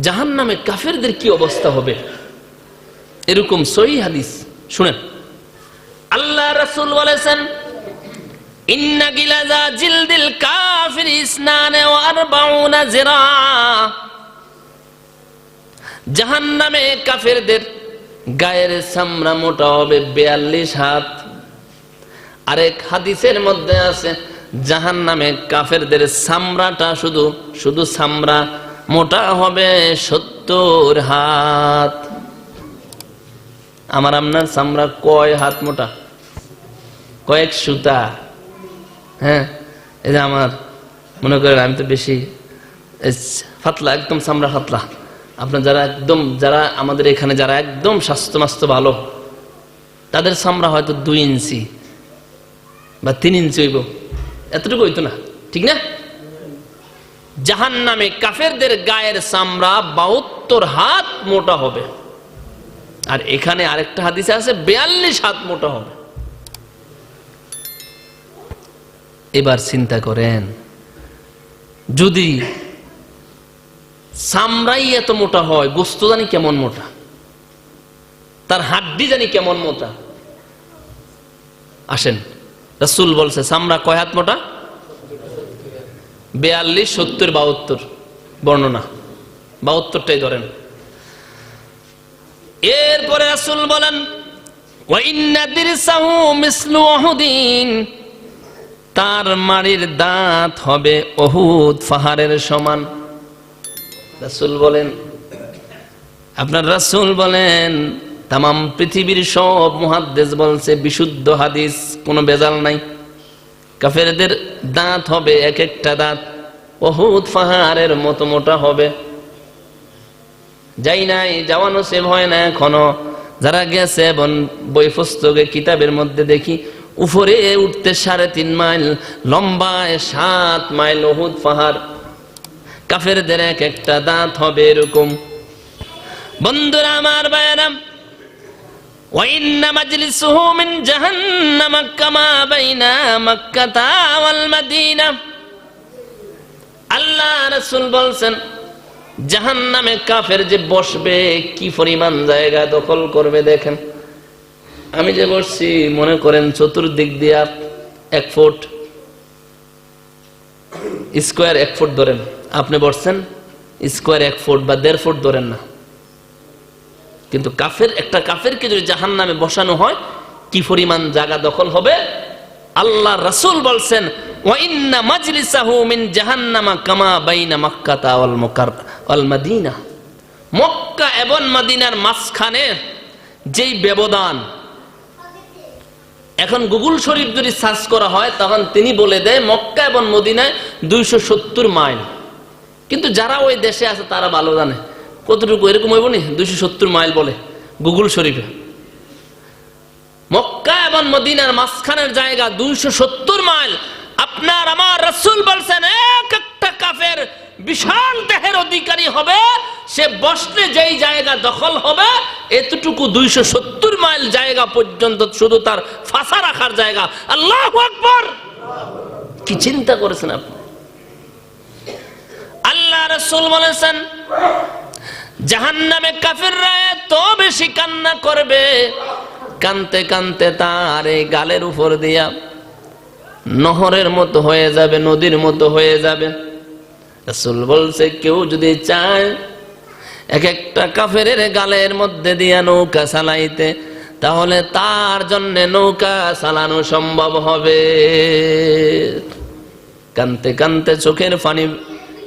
জাহান নামে কাফেরদের কি অবস্থা হবে? এরকম সহি হাদিস। শুনেন। আল্লাহ রসুল বলেছেন জিরা। জাহান্নামে কাফেরদের গায়ের চামড়া মোটা হবে বিয়াল্লিশ হাত। আরেক হাদিসের মধ্যে আছে জাহান নামে কাফেরদের চামড়াটা শুধু শুধু চামড়া মোটা হবে সত্তর হাত। আমার আপনার চামড়া কয় হাত মোটা? কয়েক সুতা। হ্যাঁ এই যে আমার, মনে করেন আমি তো বেশি ফাতলা, একদম চামড়া ফাতলা। আপনার যারা একদম, যারা আমাদের এখানে যারা একদম স্বাস্থ্য মাস্ত ভালো, তাদের চামড়া হয়তো দুই ইঞ্চি বা তিন ইঞ্চি হইব। এতটুকু হইতো না, ঠিক না? জাহান নামে কাফেরদের গায়ের চামড়া বাহাত্তর হাত মোটা হবে। আর এখানে আরেকটা হাদিসে আছে, বেয়াল্লিশ হাত মোটা হবে। এবার চিন্তা করেন, যদি চামড়াই এত মোটা হয়, গোস্ত জানি কেমন মোটা? তার হাড্ডি জানি কেমন মোটা? আসেন, রসুল বলছে, চামড়া কয় হাত মোটা? বেয়াল্লিশ, সত্তর, বাহাত্তর বর্ণনা। বাহাত্তরটাই ধরেন। এরপরে রাসুল বলেন তার মারির দাঁত হবে অহুদ পাহাড়ের সমান। রাসুল বলেন, আপনার রাসুল বলেন তাম পৃথিবীর সব মহাদ্দেশ বলছে, বিশুদ্ধ হাদিস, কোনো বেজাল নাই। কাফেরদের দাঁত হবে, এক একটা দাঁত। বহুত পাহাড়ের মতো মোটা হবে। যাই নাই যাওয়ানো সে ভয় না এখনও। যারা গেছে এবং বই পুস্তকে কিতাবের মধ্যে দেখি, উপরে উঠতে সাড়ে তিন মাইল, লম্বায় সাত মাইল অহুদ পাহাড়। কাফেরদের এক একটা দাঁত হবে এরকম। বন্ধুরা, আমার বায়ারাম وإن مجلسه من جهنم كما بين مكة والمدينة আল্লাহ রসুল বলছেন জাহান নামে কাফের যে বসবে কি পরিমাণ জায়গা দখল করবে দেখেন আমি যে বসছি মনে করেন চতুর্দিক দিয়া এক ফুট স্কোয়ার এক ফুট ধরেন আপনি বসছেন স্কোয়ার এক ফুট বা দেড় ফুট ধরেন না কিন্তু কাফের, একটা কাফেরকে যদি জাহান নামে বসানো হয়, কি পরিমাণ জায়গা দখল হবে? আল্লাহ রাসূল বলছেন ওয়াইন্না মাজলিসাহু জাহান্নামা কামা ওয়াল মক্কা মদিনার মাঝখানে যেই ব্যবধান, এখন গুগল শরীফ যদি সার্চ করা হয়, তখন তিনি বলে দেয়, মক্কা এবং মদিনায় দুইশো সত্তর মাইল। কিন্তু যারা ওই দেশে আছে, তারা ভালো জানে। কতটুকু? এরকম হইব নি? দুইশো সত্তর মাইল বলে গুগল শরীফে। মক্কা এবং মদিনার মাঝখানের জায়গা দুইশো সত্তর মাইল। আপনার আমার রসুল বলছেন, এক একটা কাফের বিশাল দেহের অধিকারী হবে, সে বসলে যেই জায়গা দখল হবে, এতটুকু দুইশো সত্তর মাইল জায়গা পর্যন্ত শুধু তার ফাঁসা রাখার জায়গা। আল্লাহ আকবর! কি চিন্তা করেছেন আপনি? আল্লাহ রসুল বলেছেন জাহান নামে কাফিররা এত বেশি কান্না করবে। কানতে কানতে তার এই গালের উপর দিয়া নহরের মতো হয়ে যাবে, নদীর মতো হয়ে যাবে। রাসূল বলছে, কেউ যদি চায় এক একটা কাফের গালের মধ্যে দিয়া নৌকা চালাইতে, তাহলে তার জন্য নৌকা চালানো সম্ভব হবে। কানতে কানতে চোখের পানি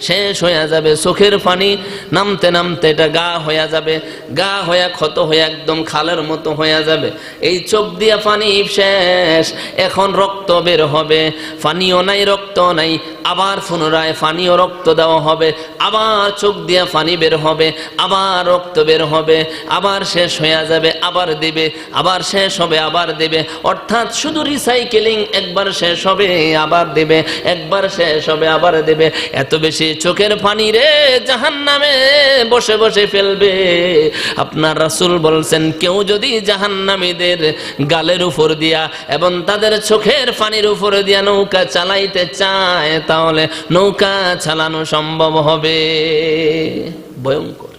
শেষ হয়ে যাবে, চোখের পানি নামতে নামতে এটা গা হয়ে যাবে, গা হয়ে ক্ষত হয়ে একদম খালের মতো হয়ে যাবে। এই চোখ দিয়া পানি শেষ, এখন রক্ত বের হবে, পানিও নাই, রক্ত নাই, আবার পুনরায় পানিও রক্ত দেওয়া হবে, আবার চোখ দিয়া পানি বের হবে, আবার রক্ত বের হবে, আবার শেষ হয়ে যাবে, আবার দেবে, আবার শেষ হবে, আবার দেবে, অর্থাৎ শুধু রিসাইকেলিং একবার শেষ হবে, আবার দেবে, একবার শেষ হবে, আবার দেবে, এত বেশি চোখের পানি রে জাহান নামে বসে বসে ফেলবে। আপনার রাসুল বলছেন, কেউ যদি জাহান নামীদের গালের উপর দিয়া এবং তাদের চোখের পানির উপর দিয়া নৌকা চালাইতে চায়, তাহলে নৌকা চালানো সম্ভব হবে। ভয়ঙ্কর।